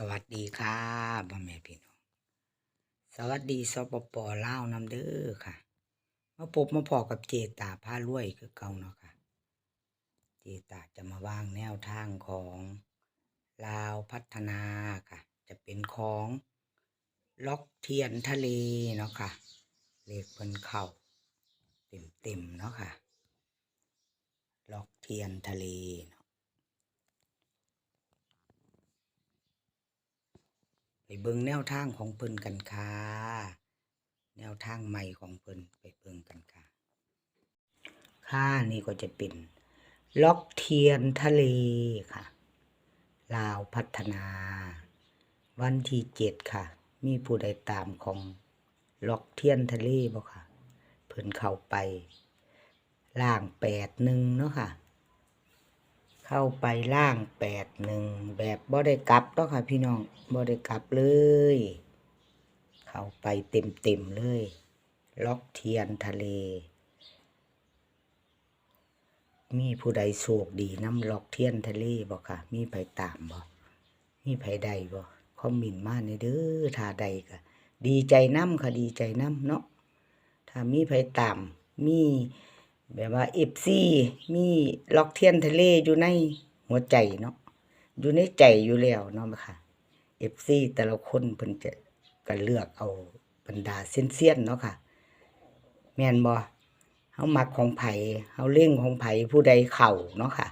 สวัสดีค่ะพ่อแม่พี่น้องสวัสดีสปปลาวนำเด้อค่ะ มาพบมาพอกับเจตาผ้ารวยคือเก่าเนาะค่ะ เจตาจะมาวางแนวทางของลาวพัฒนาค่ะ จะเป็นของล็อกเทียนทะเลเนาะค่ะเลขเพิ่นเข้าเต็มเต็มๆเนาะค่ะ ล็อกเทียนทะเลเนาะ ไปเบิ่งแนวทางของเพิ่นกันค่ะแนวทางใหม่ของเพิ่นไปเบิ่งกันค่ะ ค่ะนี่ก็จะเป็น ล็อกเทียนทะเลค่ะ ลาวพัฒนา วันที่เจ็ดค่ะ มีผู้ใดตามของล็อกเทียนทะเลบ่ค่ะ เพิ่นเข้าไปล่างแปดหนึ่งเนาะค่ะ เข้าไปล่างแปดหนึ่งแบบบ่ได้กลับเนาะค่ะพี่น้องบ่ได้กลับเลย เข้าไปเต็มเต็มเลย ล็อกเทียนทะเล มีผู้ใดโชคดีน้ำล็อกเทียนทะเลบ่ค่ะ มีไผตามบ่มีไผใดบ่คอมเมนมาในเด้อถ้าใดก็ดีใจน้ำค่ะดีใจน้ำเนาะถ้ามีไผตามมี แบบว่าเอฟซีมีล็อกเทียนทะเลอยู่ในหัวใจเนาะอยู่ในใจอยู่แล้วเนาะค่ะเอฟซีแต่ละคนเพิ่นจะก็เลือกเอาบรรดาเส้นๆเนาะค่ะ แม่นบ่เฮามักของไผเฮาเล่งของไผผู้ใดเข้าเนาะค่ะ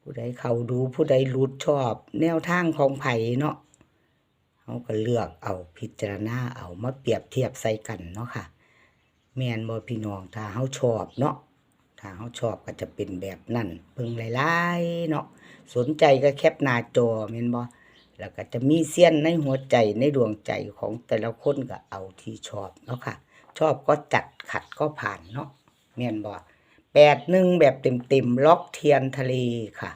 ผู้ใดเข้าดูผู้ใดรุดชอบ แนวทางของไผเนาะเฮาก็เลือกเอาพิจารณาเอามาเปรียบเทียบใส่กันเนาะค่ะ แม่นบ่พี่น้องถ้าเฮาชอบเนาะ ถ้าเฮาชอบก็จะเป็นแบบนั้นเบิ่งหลายๆเนาะสนใจก็แคปหน้าจอแม่นบ่แล้วก็จะมีเสี้ยนในหัวใจในดวงใจของแต่ละคนก็เอาที่ชอบเนาะค่ะ ชอบก็จัดขัดก็ผ่านเนาะแม่นบ่แปดหนึ่งแบบเต็มๆล็อกเทียนทะเลค่ะ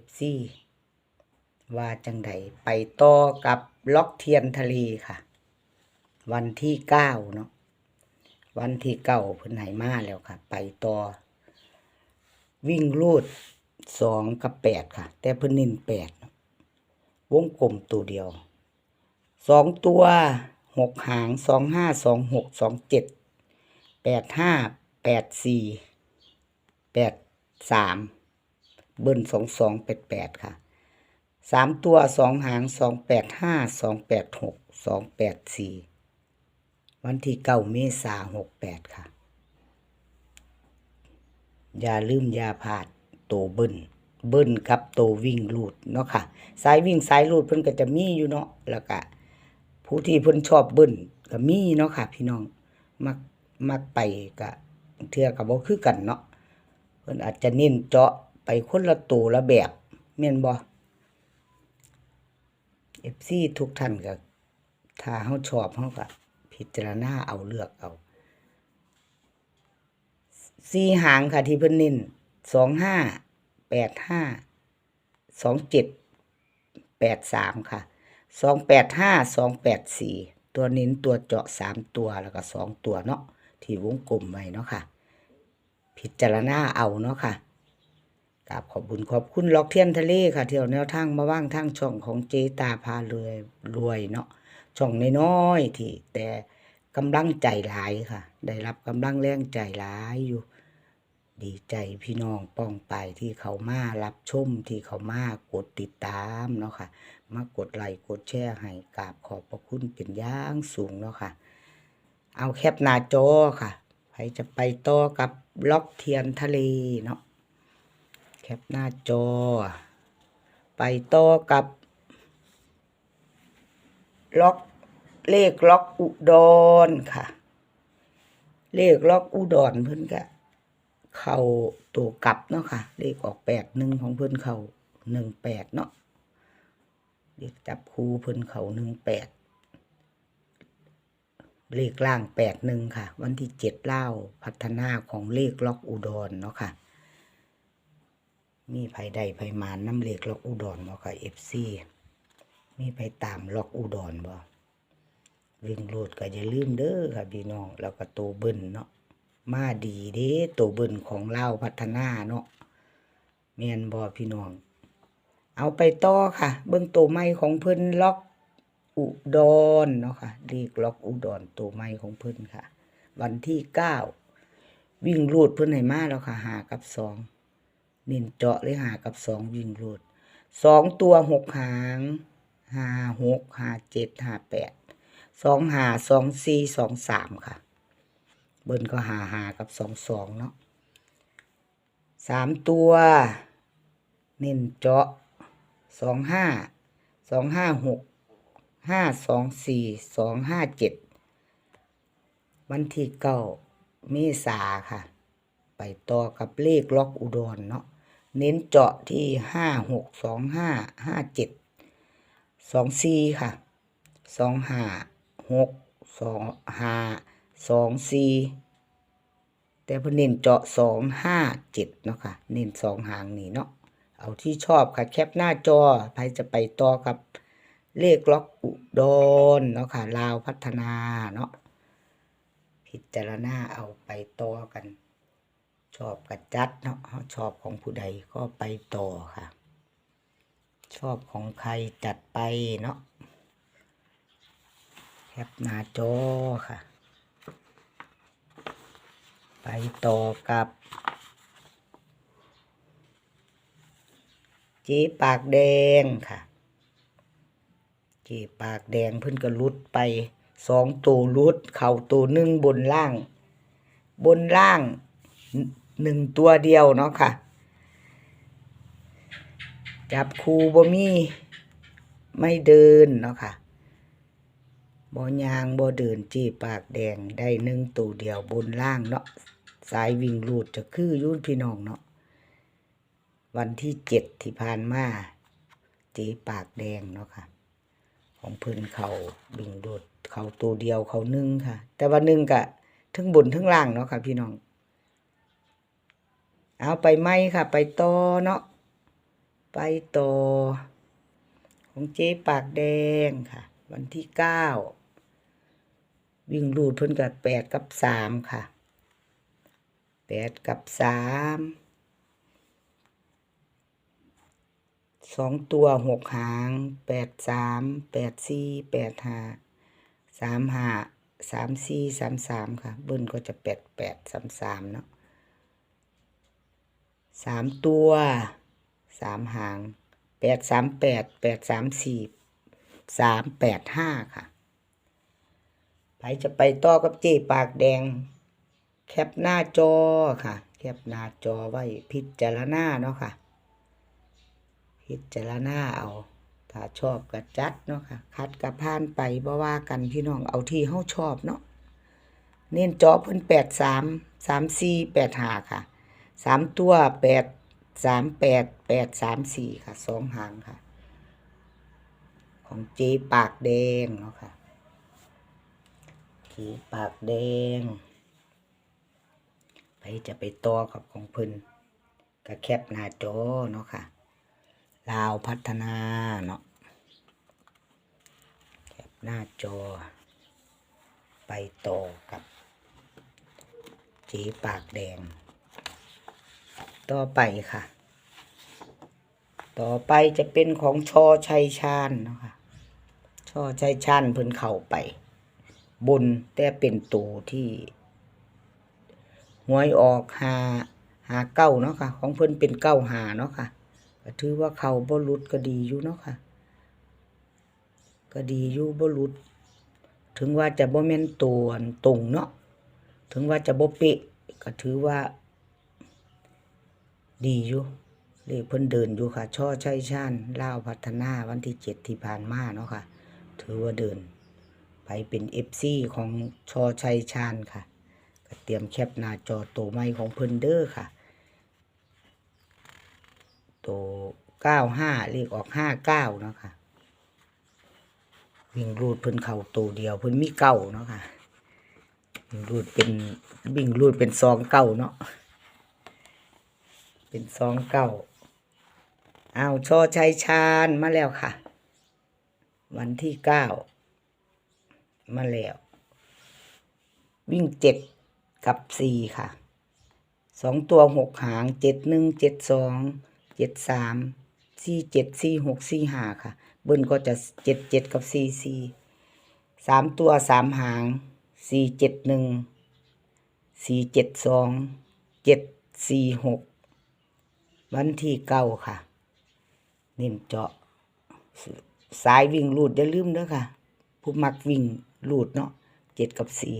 FC ว่าจังใดไปต่อกับล็อกเทียนทะเลค่ะ วันที่เก้าเนาะ วันที่เก้าเพิ่นไหมาแล้วค่ะ ไปต่อ วิ่งรูดสองกับแปดค่ะ แต่เพิ่นเน้นแปดวงกลมตัวเดียวสองตัวหกหางสองห้าสองหกสองเจ็ดแปดห้าแปดสี่แปดสามเบิ้ลสองสองแปดแปดค่ะสามตัวสองหางสองแปดห้าสองแปดหกสองแปดสี่ วันที่เก้าเมษาหกแปดค่ะ อย่าลืมยาพาดโตเบิ้ลเบิ้ลกับโตวิ่งลูดเนาะค่ะ สายวิ่งสายลูดเพิ่นก็จะมีอยู่เนาะแล้วก็ผู้ที่เพิ่นชอบเบิ้ลก็มีเนาะค่ะ พี่น้องมักมักไปกะเทือกับบ่คือกันเนาะเพิ่นอาจจะเน้นเจาะไปคนละตัวละแบบแม่นบ่ FC ทุกท่านก็ถ้าเฮาชอบเฮาก็ พิจารณาเอาเลือกเอาสี่หางค่ะที่เพิ่นน้นสองห้าแปดห้าสองเจ็ดแปดสามค่ะสองแปดห้าสองแปดสี่ตัวน้นตัวเจาะสามตัวแล้วก็สองตัวเนาะที่วงกลมไว้เนาะค่ะ พิจารณาเอาเนาะค่ะกราบขอบคุญขอบคุณล็อกเทียนทะเลค่ะ เที่เอาแนวทางมาว่างทางช่องของเจตาพารวยรวยเนาะ ช่องน้อยๆที่แต่กำลังใจหลายค่ะ ได้รับกำลังแรงใจหลายอยู่ ดีใจพี่น้องป้องไปที่เขามารับชมที่เขามากดติดตามเนาะค่ะ มากดไลค์กดแชร์ให้กราบขอบพระคุณเป็นอย่างสูงเนาะค่ะ เอาแคปหน้าจอค่ะใครจะไปต่อกับล็อกเทียนทะเลเนาะแคปหน้าจอ ไปต่อกับ ล็อกเลขล็อกอุดรค่ะ เลขล็อกอุดรเพิ่นก็เข้าตัวกลับเนาะค่ะ เลขออกแปดหนึ่งของเพิ่นเข้าหนึ่งแปดเนาะเลขจับคูเพิ่นเข้าหนึ่งแปดเลขล่างแปดหนึ่งค่ะ วันที่เจ็ดเล่าพัฒนาของเลขล็อกอุดรเนาะค่ะ มีไผใดไผมานน้ำเลขล็อกอุดรบ่ค่ะเอฟซี มีไผตามล็อกอุดรบ่วิ่งโลดก็อย่าลืมเด้อค่ะพี่น้อง แล้วก็โตเบิ้นเนาะมาดีเด้โตเบิ้นของเล่าพัฒนาเนาะแม่นบ่พี่น้อง เอาไปต่อค่ะ เบิ่งโตัวใหม่ของเพิ่นล็อกอุดรเนาะค่ะเลขล็อกอุดรตัวใหม่ของเพิ่นค่ะ วันที่เก้าวิ่งรูดเพิ่นให้มาแล้วค่ะหากับสองเน้นเจาะเลยหากับสองวิ่งรูดสองตัวหกหาง ห้าหกห้าเจ็ดห้าแปดสองห้าสองสี่สองสามค่ะ เบิ้นก็หาหากับสองสองเนาะสามตัว เน้นเจาะสองห้าสองห้าหกห้าสองสี่สองห้าเจ็ดวันที่เก้าเมษาค่ะ ไปต่อกับเลขล็อกอุดรเนาะเน้นเจาะที่ห้าหกสองห้าห้าเจ็ด สองสี่ค่ะสองห้าหกสองห้าสองสี่แต่พนเน้นเจาะสองห้าเจ็ดเนาะค่ะ เน้นสองหางนี่เนาะเอาที่ชอบค่ะ แคปหน้าจอใครจะไปต่อกับเลขล็อกอุดรเนาะค่ะ ลาวพัฒนาเนาะพิจารณาเอาไปต่อกัน ชอบกัจัดเนาะชอบของผู้ใดก็ไปต่อค่ะ ชอบของใครจัดไปเนาะแคปหน้าจอค่ะ ไปต่อกับ เจ๊ปากแดงค่ะ เจ๊ปากแดงเพิ่นก็ลุดไปสองตัวลุด เข่าตัวหนึ่งบนล่าง บนล่างหนึ่งตัวเดียวเนาะค่ะ จับคูบ่มีไม่เดินเนาะค่ะบ่ยางบ่เดินจีปากแดงได้หนึ่งตัวเดียวบนล่างเนาะสายวิ่งลูดจะคือยุ่นพี่น้องเนาะวันที่เจ็ดที่ผ่านมาเจีปากแดงเนาะค่ะ ของพิ่นเขาบิงโดดเขาตัวเดียวเขานึ่งค่ะ แต่ว่านึ่งกะทั้งบนทั้งล่างเนาะค่ะ พี่น้อง เอาไปไหมค่ะ ไปต่อเนาะ ไปต่อ ของเจ๊ปากแดงค่ะ วันที่เก้าวิ่งรูดเพิ่นกับแปดกับสามค่ะแปดกับสามสองตัวหกหางแปดสามแปดสี่แปดห้าสามห้าสามสี่สามสามค่ะเบิ้ลก็จะแปดแปดสามสามเนาะสามตัว สามหางแปดสามแปดแปดสามสี่สามแปดห้าค่ะไปจะไปต่อกับเจ๊ปากแดง แคปหน้าจอค่ะ แคปหน้าจอไว้พิจารณาเนาะค่ะ พิจารณาเอา ถ้าชอบก็จัดเนาะค่ะ คัดกับผ่านไปบ่ว่ากันพี่น้องเอาที่เฮาชอบเนาะเน้นจอเพิ่นแปดสามสามสี่แปดห้าค่ะสามตัวแปด สามแปดแปดสามสี่ค่ะสองหางค่ะ ของเจปากแดงเนาะค่ะเจปากแดง ไปจะไปต่อกับของเพิ่นก็แคปหน้าจอเนาะค่ะลาวพัฒนาเนาะแคปหน้าจอ ไปต่อกับเจีปากแดง ต่อไปค่ะ ต่อไปจะเป็นของชอชัยชาญเนาะค่ะชอชัยชาญเพิ่นเข้าไป บนแต่เป็นตูที่หวยออกหาหาเก้าเนาะค่ะ ของเพิ่นเป็นเก้าหาเนาะค่ะก็ถือว่าเขาบ่หลุดก็ดีอยู่เนาะค่ะ ก็ดีอยู่บ่หลุด ถึงว่าจะบ่แม่นตัวตรงเนาะถึงว่าจะบ่เปะก็ถือว่า ดีอยู่เลขเพิ่นเดินอยู่ค่ะ ช่อชัยชาญล่าวพัฒนาวันที่เจ็ดที่ผ่านมาเนาะค่ะ ถือว่าเดิน ไปเป็นเอฟซีของชอชัยชาญค่ะก็เตรียมแคปหน้าจอตัวใหม่ของเพิ่นเด้อค่ะ ตัวเก้าห้าเลขออกห้าเก้าเนาะค่ะ วิ่งรูดเพิ่นเข่าตัวเดียวเพิ่นมีเก้าเนาะค่ะวิ่งรูดเป็นวิ่งรูดเป็นซองเก้าเนาะ เป็นซองเก้าเอาวชอชัยชาญมาแล้วค่ะ วันที่เก้ามาแล้ว วิ่งเจ็ดกับสี่ค่ะสองตัวหกหางเจ็ดหนึ่งเจ็ดสองเจ็ดสามสี่เจ็ดสี่หกสี่ห้าค่ะ เบิ้ลก็จะเจ็ดเจ็ดกับสี่สี่สามตัวสามหางสี่เจ็ดหนึ่งสี่เจ็ดสองเจ็ดสี่หก วันที่เก้าค่ะน้นเจาะ สายวิ่งลูดอย่าลืมเด้อค่ะ ผู้มักวิ่งลูดเนาะเจ็ดกับสี่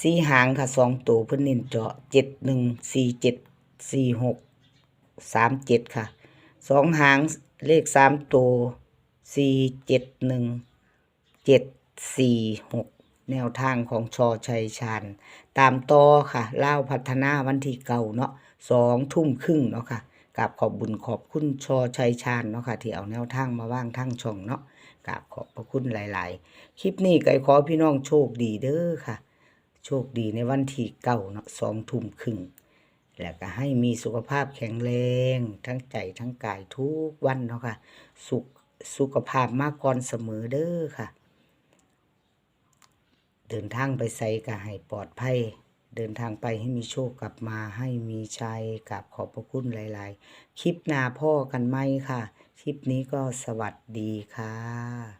สี่หางค่ะสองตัวเพิ่นน้นเจาะเจ็ดหนึ่งสี่เจ็ดสี่หกสามเจ็ดค่ะสองหางเลขสามตัวสี่เจ็ดหนึ่งเจ็ดสี่หกแนวทางของชอชัยชาญตามต่อค่ะเล่าพัฒนาวันที่เก่าเนาะ สองทุ่มครึ่งเนาะค่ะกราบขอบบุญขอบคุณชอชัยชาญเนาะค่ะที่เอาแนวทางมาว่างทางช่องเนาะกราบขอบพระคุณหลาย ๆ คลิปนี้ก็ขอพี่น้องโชคดีเด้อค่ะ โชคดีในวันที่เก่าเนาะสองทุ่มครึ่งแล้วก็ให้มีสุขภาพแข็งแรง ทั้งใจทั้งกายทุกวันเนาะค่ะ สุขสุขภาพมากก่อนเสมอเด้อค่ะ เดินทางไปไสก็ให้ปลอดภัย เดินทางไปให้มีโชคกลับมาให้มีชัยกับขอบพระคุณหลาย ๆ คลิปนาพ่อกันไหมค่ะ คลิปนี้ก็สวัสดีค่ะ